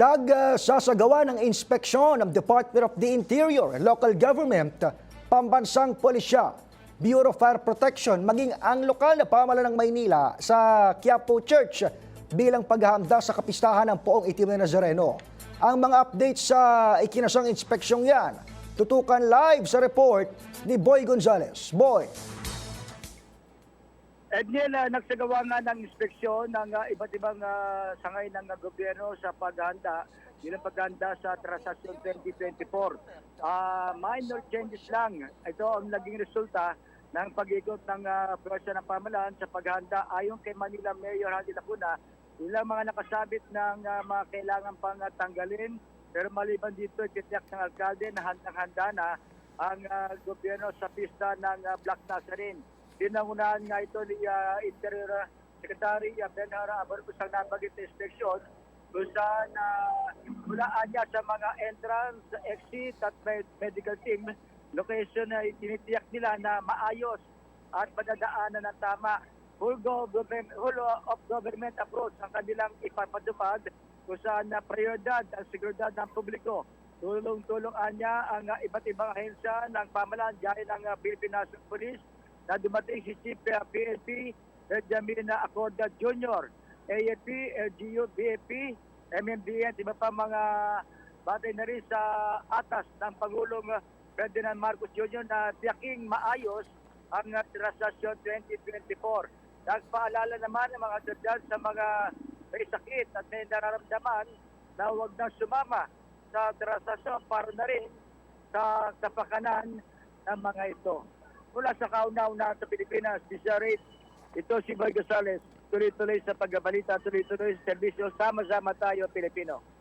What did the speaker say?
Nagsasagawa ng inspeksyon ng Department of the Interior Local Government, Pambansang Pulisya, Bureau of Fire Protection, maging ang lokal na pamahalaan ng Maynila sa Quiapo Church bilang paghahanda sa kapistahan ng Poong Itim na Nazareno. Ang mga updates sa ikinasang inspeksyong yan, tutukan live sa report ni Boy Gonzales. Boy! Edniel, uh, nagsagawa nga ng inspeksyon ng ah, iba't ibang ah, sangay ng ah, gobyerno sa paghahanda bilang paghahanda sa Transaction 2024. Ah, minor changes lang. Ito ang naging resulta ng pag-ikot ng uh, pwersa ng pamahalaan sa paghahanda ayon kay Manila Mayor Handy Lacuna. Ilang mga nakasabit ng ah, mga kailangan pang ah, tanggalin pero maliban dito, titiyak ng alkalde na handang-handa na ang ah, gobyerno sa pista ng ah, Black Nazarene. Pinangunahan nga ito ni uh, Interior uh, Secretary uh, Benhara Abarco sa nabagit na inspeksyon kung saan uh, mulaan niya sa mga entrance, exit at med- medical team location na tinitiyak nila na maayos at madadaanan ng tama full, government, full of government approach ang kanilang ipapadupad kung saan na prioridad ang seguridad ng publiko. Tulong-tulong niya ang uh, iba't ibang ahensya ng pamahalaan gaya ng uh, Philippine National Police na dumating si Chief PNP Benjamin Acorda Jr., AFP, LGU, BFP, MMDN, iba pa mga batay na rin sa atas ng Pangulong Ferdinand Marcos Jr. na tiyaking maayos ang Transaction 2024. Nagpaalala naman ng mga dyan sa mga may sakit at may nararamdaman na huwag na sumama sa transaksyon para na rin sa kapakanan ng mga ito. Mula sa kauna-una sa Pilipinas, Disarate, ito si Boy Gonzales, tuloy-tuloy sa pagbabalita, tuloy-tuloy sa serbisyo, sama-sama tayo Pilipino.